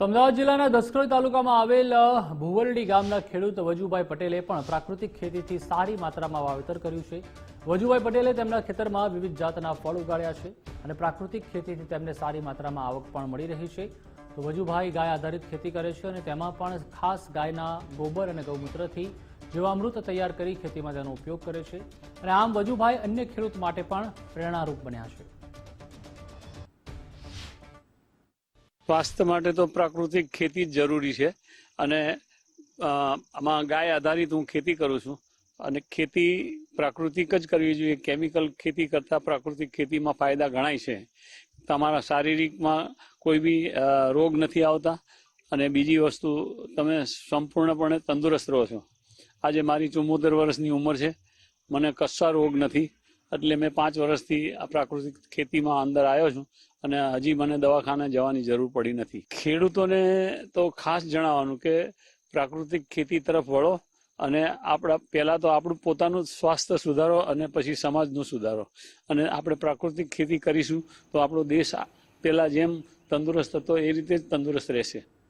તો અમદાવાદ જિલ્લાના દસક્રોઈ તાલુકામાં આવેલ ભુવલડી ગામના ખેડૂત વજુભાઈ પટેલે પણ પ્રાકૃતિક ખેતીથી સારી માત્રામાં વાવેતર કર્યું છે. વજુભાઈ પટેલે તેમના ખેતરમાં વિવિધ જાતના ફળ ઉગાડ્યા છે અને પ્રાકૃતિક ખેતીથી તેમને સારી માત્રામાં આવક પણ મળી રહી છે. તો વજુભાઈ ગાય આધારિત ખેતી કરે છે અને તેમાં પણ ખાસ ગાયના ગોબર અને ગૌમૂત્રથી જીવામૃત તૈયાર કરી ખેતીમાં તેનો ઉપયોગ કરે છે. અને આમ વજુભાઈ અન્ય ખેડૂત માટે પણ પ્રેરણારૂપ બન્યા છે. સ્વાસ્થ્ય માટે તો પ્રાકૃતિક ખેતી જ જરૂરી છે. અને આમાં ગાય આધારિત હું ખેતી કરું છું. અને ખેતી પ્રાકૃતિક જ કરવી જોઈએ. કેમિકલ ખેતી કરતાં પ્રાકૃતિક ખેતીમાં ફાયદા ગણાય છે. તમારા શારીરિકમાં કોઈ બી રોગ નથી આવતા. અને બીજી વસ્તુ, તમે સંપૂર્ણપણે તંદુરસ્ત રહો છો. આજે મારી ચુમ્મોતેર વર્ષની ઉંમર છે. મને કશા રોગ નથી. એટલે મેં પાંચ વર્ષથી આ પ્રાકૃતિક ખેતીમાં અંદર આવ્યો છું અને હજી મને દવાખાને જવાની જરૂર પડી નથી. ખેડૂતોને તો ખાસ જણાવવાનું કે પ્રાકૃતિક ખેતી તરફ વળો અને આપણા પહેલાં તો આપણું પોતાનું સ્વાસ્થ્ય સુધારો અને પછી સમાજનું સુધારો. અને આપણે પ્રાકૃતિક ખેતી કરીશું તો આપણો દેશ પહેલાં જેમ તંદુરસ્ત હતો એ રીતે જ તંદુરસ્ત રહેશે.